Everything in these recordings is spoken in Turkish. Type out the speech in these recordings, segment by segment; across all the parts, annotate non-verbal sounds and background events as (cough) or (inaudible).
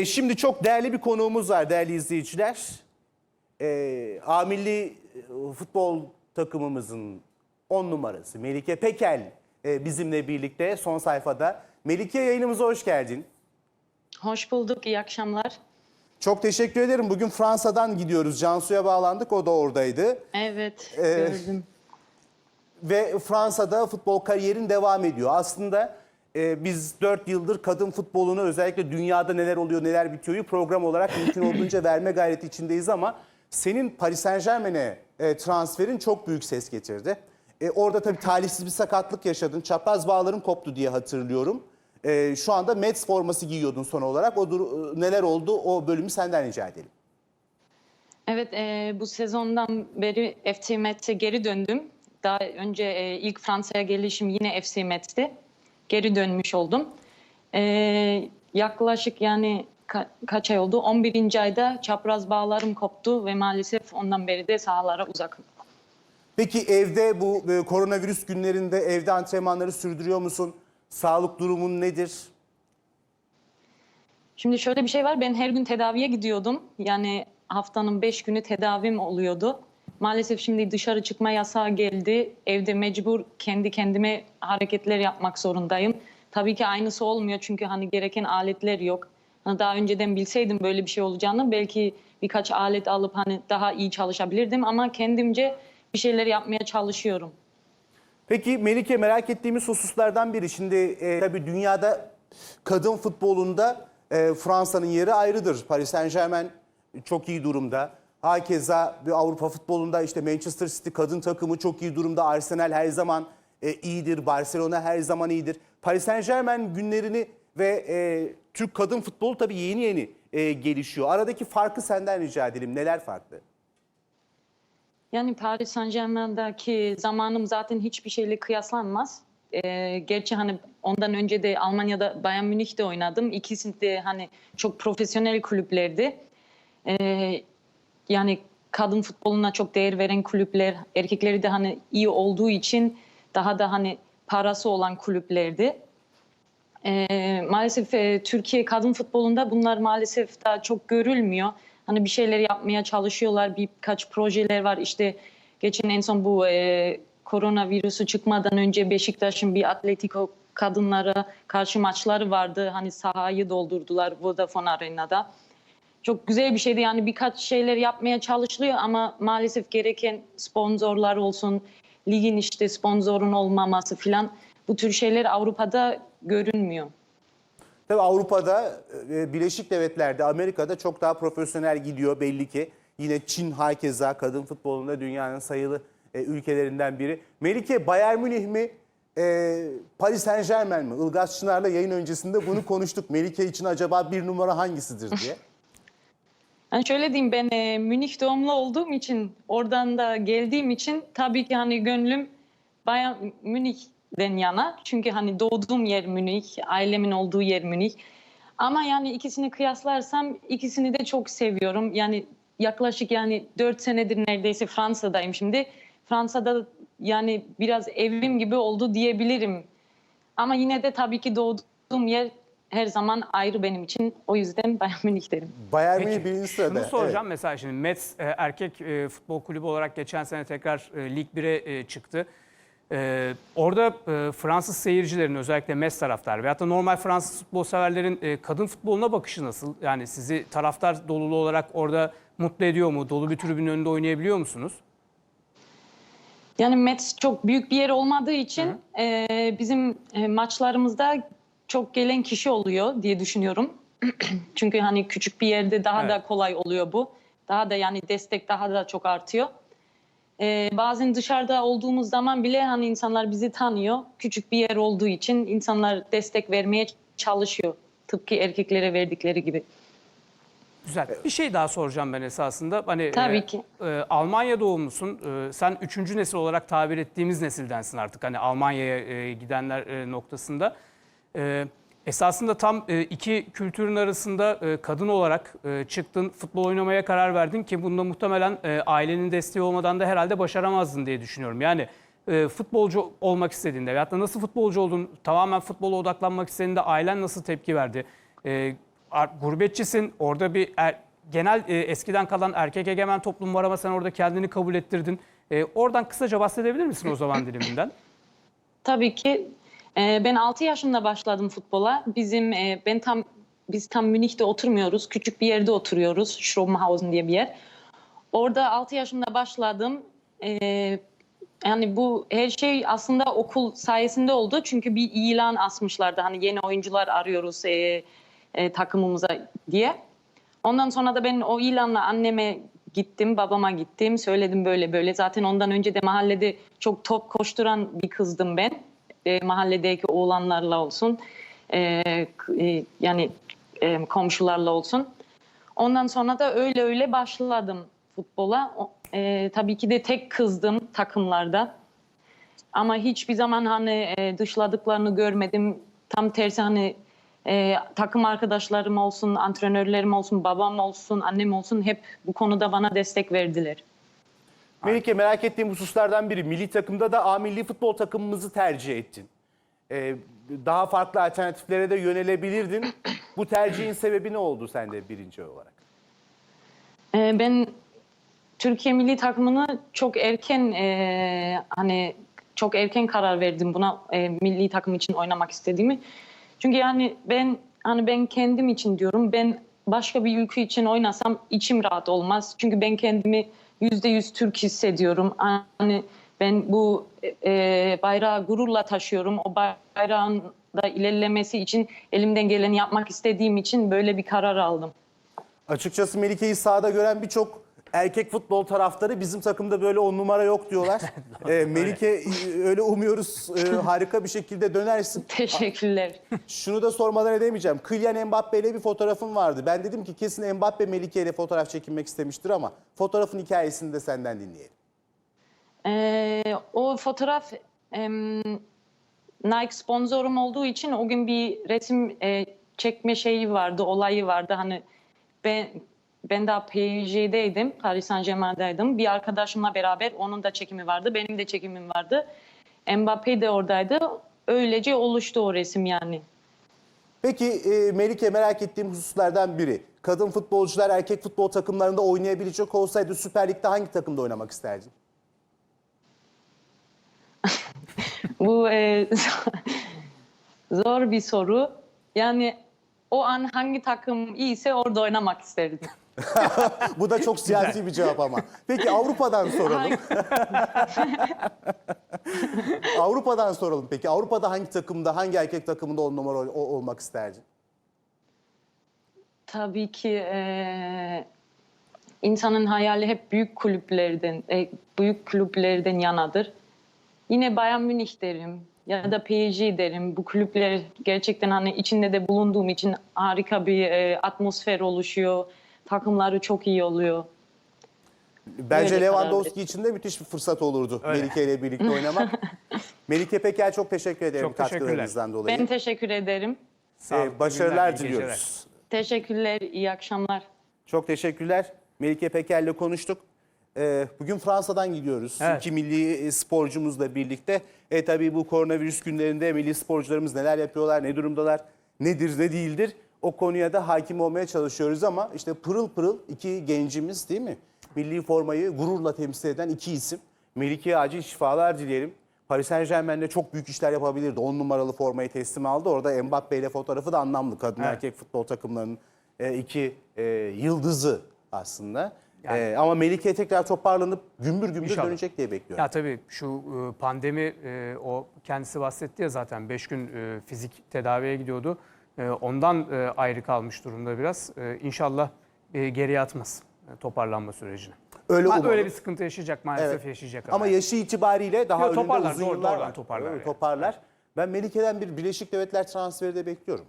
E, Şimdi çok değerli bir konuğumuz var değerli izleyiciler. E, A milli e, futbol takımımızın 10 numarası Melike Pekel e, bizimle birlikte son sayfada. Melike yayınımıza hoş geldin. Hoş bulduk, iyi akşamlar. Çok teşekkür ederim. Bugün Fransa'dan gidiyoruz. Cansu'ya bağlandık. O da oradaydı. Evet, Ee, gördüm. Ve Fransa'da futbol kariyerin devam ediyor. Aslında e, biz 4 yıldır kadın futbolunu özellikle dünyada neler oluyor neler bitiyoryu program olarak mümkün olduğunca (clears throat) verme gayreti içindeyiz ama senin Paris Saint Germain'e e, transferin çok büyük ses getirdi. E, orada tabii talihsiz bir sakatlık yaşadın. Çapraz bağların koptu diye hatırlıyorum. E, şu anda Mets forması giyiyordun son olarak. O dur- e, neler oldu o bölümü senden rica edelim. Evet, e, bu sezondan beri FC Metz'e geri döndüm. Daha önce e, ilk Fransa'ya gelişim yine FC Metz'ti. Geri dönmüş oldum. E, yaklaşık yani ka- kaç ay oldu? 11. ayda çapraz bağlarım koptu ve maalesef ondan beri de sahalara uzakım. Peki evde bu e, koronavirüs günlerinde evde antrenmanları sürdürüyor musun? Sağlık durumun nedir? Şimdi şöyle bir şey var. Ben her gün tedaviye gidiyordum. Yani haftanın beş günü tedavim oluyordu. Maalesef şimdi dışarı çıkma yasağı geldi. Evde mecbur kendi kendime hareketler yapmak zorundayım. Tabii ki aynısı olmuyor çünkü hani gereken aletler yok. Hani daha önceden bilseydim böyle bir şey olacağını belki birkaç alet alıp hani daha iyi çalışabilirdim ama kendimce bir şeyler yapmaya çalışıyorum. Peki Melike merak ettiğimiz hususlardan biri. Şimdi e, tabii dünyada kadın futbolunda e, Fransa'nın yeri ayrıdır. Paris Saint Germain çok iyi durumda. Hakeza bir Avrupa futbolunda işte Manchester City kadın takımı çok iyi durumda. Arsenal her zaman e, iyidir. Barcelona her zaman iyidir. Paris Saint Germain günlerini ve e, Türk kadın futbolu tabii yeni yeni e, gelişiyor. Aradaki farkı senden rica edelim. Neler farklı? Yani Paris Saint Germain'daki zamanım zaten hiçbir şeyle kıyaslanmaz. Ee, gerçi hani ondan önce de Almanya'da Bayern Münih'te oynadım. İkisi de hani çok profesyonel kulüplerdi. Ee, yani kadın futboluna çok değer veren kulüpler, erkekleri de hani iyi olduğu için daha da hani parası olan kulüplerdi. Ee, maalesef e, Türkiye kadın futbolunda bunlar maalesef daha çok görülmüyor. Hani bir şeyler yapmaya çalışıyorlar. Birkaç projeler var. İşte geçen en son bu e, koronavirüsü çıkmadan önce Beşiktaş'ın bir Atletico kadınlara karşı maçları vardı. Hani sahayı doldurdular Vodafone Arena'da. Çok güzel bir şeydi yani birkaç şeyler yapmaya çalışılıyor ama maalesef gereken sponsorlar olsun, ligin işte sponsorun olmaması filan bu tür şeyler Avrupa'da görünmüyor. Tabii Avrupa'da, e, Birleşik Devletler'de, Amerika'da çok daha profesyonel gidiyor belli ki. Yine Çin hakeza kadın futbolunda dünyanın sayılı e, ülkelerinden biri. Melike Bayern Münih mi, e, Paris Saint Germain mi? Ilgaz Çınar'la yayın öncesinde bunu konuştuk. Melike için acaba bir numara hangisidir diye. (laughs) Yani şöyle diyeyim ben e, Münih doğumlu olduğum için oradan da geldiğim için tabii ki hani gönlüm Bayern Münih'den yana. Çünkü hani doğduğum yer Münih, ailemin olduğu yer Münih. Ama yani ikisini kıyaslarsam ikisini de çok seviyorum. Yani yaklaşık yani 4 senedir neredeyse Fransa'dayım şimdi. Fransa'da yani biraz evim gibi oldu diyebilirim. Ama yine de tabii ki doğduğum yer her zaman ayrı benim için. O yüzden Bayern (laughs) Münih derim. Bayern Münih birinci sırada. Şunu soracağım Evet. mesela şimdi Mets e, erkek e, futbol kulübü olarak geçen sene tekrar e, Lig 1'e e, çıktı. E, orada e, Fransız seyircilerin özellikle Mets taraftarı veyahut da normal Fransız futbol severlerin e, kadın futboluna bakışı nasıl? Yani sizi taraftar dolulu olarak orada mutlu ediyor mu? Dolu bir tribünün önünde oynayabiliyor musunuz? Yani Mets çok büyük bir yer olmadığı için e, bizim e, maçlarımızda çok gelen kişi oluyor diye düşünüyorum. (clears throat) Çünkü hani küçük bir yerde daha da Evet. kolay oluyor bu. Daha da yani destek daha da çok artıyor. E, bazen dışarıda olduğumuz zaman bile hani insanlar bizi tanıyor. Küçük bir yer olduğu için insanlar destek vermeye çalışıyor. Tıpkı erkeklere verdikleri gibi. Güzel. Bir şey daha soracağım ben esasında. Hani Tabii e, ki. e, Almanya doğumlusun. E, sen üçüncü nesil olarak tabir ettiğimiz nesildensin artık. Hani Almanya'ya e, gidenler e, noktasında. E, esasında tam e, iki kültürün arasında e, kadın olarak e, çıktın, futbol oynamaya karar verdin ki bunda muhtemelen e, ailenin desteği olmadan da herhalde başaramazdın diye düşünüyorum. Yani e, futbolcu olmak istediğinde veyahut da nasıl futbolcu oldun, tamamen futbola odaklanmak istediğinde ailen nasıl tepki verdi? E, gurbetçisin. Orada bir er- genel e, eskiden kalan erkek egemen toplum var ama sen orada kendini kabul ettirdin. E, oradan kısaca bahsedebilir misin o zaman (laughs) diliminden? Tabii ki. Ee, ben 6 yaşında başladım futbola. Bizim e, ben tam biz tam Münih'te oturmuyoruz. Küçük bir yerde oturuyoruz. Schrobenhausen diye bir yer. Orada 6 yaşında başladım. Ee, yani bu her şey aslında okul sayesinde oldu. Çünkü bir ilan asmışlardı. Hani yeni oyuncular arıyoruz e, e, takımımıza diye. Ondan sonra da ben o ilanla anneme gittim, babama gittim. Söyledim böyle böyle. Zaten ondan önce de mahallede çok top koşturan bir kızdım ben. E, mahalledeki oğlanlarla olsun. e, e, yani e, komşularla olsun. Ondan sonra da öyle öyle başladım futbola. E, tabii ki de tek kızdım takımlarda. Ama hiçbir zaman hani e, dışladıklarını görmedim. Tam tersi hani e, takım arkadaşlarım olsun, antrenörlerim olsun, babam olsun, annem olsun hep bu konuda bana destek verdiler. Melike merak ettiğim hususlardan biri. Milli takımda da A milli futbol takımımızı tercih ettin. Ee, daha farklı alternatiflere de yönelebilirdin. Bu tercihin sebebi ne oldu sende birinci olarak? E, ben Türkiye milli takımını çok erken e, hani çok erken karar verdim buna e, milli takım için oynamak istediğimi. Çünkü yani ben hani ben kendim için diyorum. Ben başka bir ülke için oynasam içim rahat olmaz. Çünkü ben kendimi yüzde yüz Türk hissediyorum. Hani ben bu e, bayrağı gururla taşıyorum. O bayrağın da ilerlemesi için elimden geleni yapmak istediğim için böyle bir karar aldım. Açıkçası Melike'yi sahada gören birçok erkek futbol taraftarı bizim takımda böyle on numara yok diyorlar. (laughs) Ee, Melike e, öyle umuyoruz e, harika bir şekilde dönersin. (laughs) Teşekkürler. Şunu da sormadan edemeyeceğim. Kylian Mbappe ile bir fotoğrafın vardı. Ben dedim ki kesin Mbappe Melike ile fotoğraf çekinmek istemiştir ama fotoğrafın hikayesini de senden dinleyelim. Ee, o fotoğraf em, Nike sponsorum olduğu için o gün bir resim e, çekme şeyi vardı, olayı vardı. Hani ben ben daha PSG'deydim, Paris Saint Germain'daydım. Bir arkadaşımla beraber onun da çekimi vardı, benim de çekimim vardı. Mbappe de oradaydı. Öylece oluştu o resim yani. Peki e, Melike merak ettiğim hususlardan biri. Kadın futbolcular erkek futbol takımlarında oynayabilecek olsaydı Süper Lig'de hangi takımda oynamak isterdin? (laughs) Bu e, (laughs) zor bir soru. Yani o an hangi takım iyiyse orada oynamak isterdim. (laughs) Bu da çok siyasi bir cevap ama. Peki (laughs) Avrupa'dan soralım. (laughs) Avrupa'dan soralım peki. Avrupa'da hangi takımda, hangi erkek takımında on numara ol- olmak isterdin? Tabii ki eee, insanın hayali hep büyük kulüplerden, e, büyük kulüplerden yanadır. Yine Bayern Münih derim ya da PSG derim. Bu kulüpler gerçekten hani içinde de bulunduğum için harika bir e, atmosfer oluşuyor. Takımları çok iyi oluyor. Bence Böyle Lewandowski karar için de müthiş bir fırsat olurdu Melike ile birlikte (laughs) oynamak. Melike Peker çok teşekkür ederim Çok teşekkürler. katkılarınızdan dolayı. Ben teşekkür ederim. Ee, Sağlıklı başarılar diliyoruz. Teşekkürler, iyi akşamlar. Çok teşekkürler. Melike Peker'le konuştuk. Ee, bugün Fransa'dan gidiyoruz. Evet. İki milli e, sporcumuzla birlikte. E tabii bu koronavirüs günlerinde milli sporcularımız neler yapıyorlar, ne durumdalar, nedir, ne değildir. O konuya da hakim olmaya çalışıyoruz ama işte pırıl pırıl iki gencimiz değil mi? Milli formayı gururla temsil eden iki isim. Melike'ye acil şifalar dileyelim. Paris Saint Germain'de çok büyük işler yapabilirdi. 10 numaralı formayı teslim aldı. Orada Mbappe ile fotoğrafı da anlamlı. Kadın Evet. erkek futbol takımlarının e, iki e, yıldızı aslında. Yani- E, ama Melike tekrar toparlanıp gümbür gümbür İnşallah. dönecek diye bekliyorum. Ya tabii şu e, pandemi o kendisi bahsetti ya zaten 5 gün fizik tedaviye gidiyordu. E, Ondan e, ayrı kalmış durumda biraz. E, İnşallah e, geriye atmaz e, toparlanma sürecini. Öyle. Öyle bir sıkıntı yaşayacak maalesef Evet. yaşayacak. Ama yaşı itibariyle daha önünde toparlar, uzun doğru- yıllar var. toparlar yani. toparlar. Ben Melike'den bir Birleşik Devletler transferi de bekliyorum.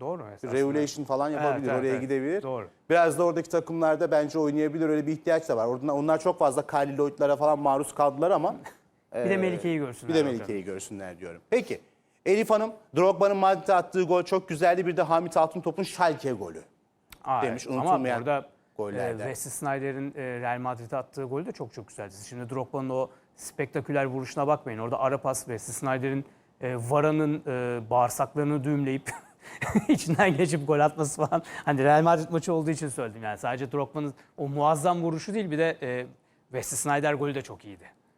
Doğru esasında. Regulation falan yapabilir, Evet, evet, oraya evet. gidebilir. Doğru. Biraz da oradaki takımlarda bence oynayabilir, öyle bir ihtiyaç da var. Onlar, onlar çok fazla Kylie Lloyd'lara falan maruz kaldılar ama (laughs) Bir de Melike'yi görsünler. bir de. Melike'yi görsünler diyorum. Peki, Elif Hanım, Drogba'nın Madrid'e attığı gol çok güzeldi. Bir de Hamit Altıntop'un Schalke golü. Aa, demiş, evet. unutulmayan Ama orada gollerden. e, Wesley Sneijder'in e, Real Madrid'e attığı gol de çok çok güzeldi. Şimdi Drogba'nın o spektaküler vuruşuna bakmayın. Orada ara pas Wesley Sneijder'in e, Vara'nın e, bağırsaklarını düğümleyip (laughs) içinden geçip gol atması falan. Hani Real Madrid maçı olduğu için söyledim yani. Sadece Drogba'nın o muazzam vuruşu değil bir de e, Wesley Sneijder golü de çok iyiydi.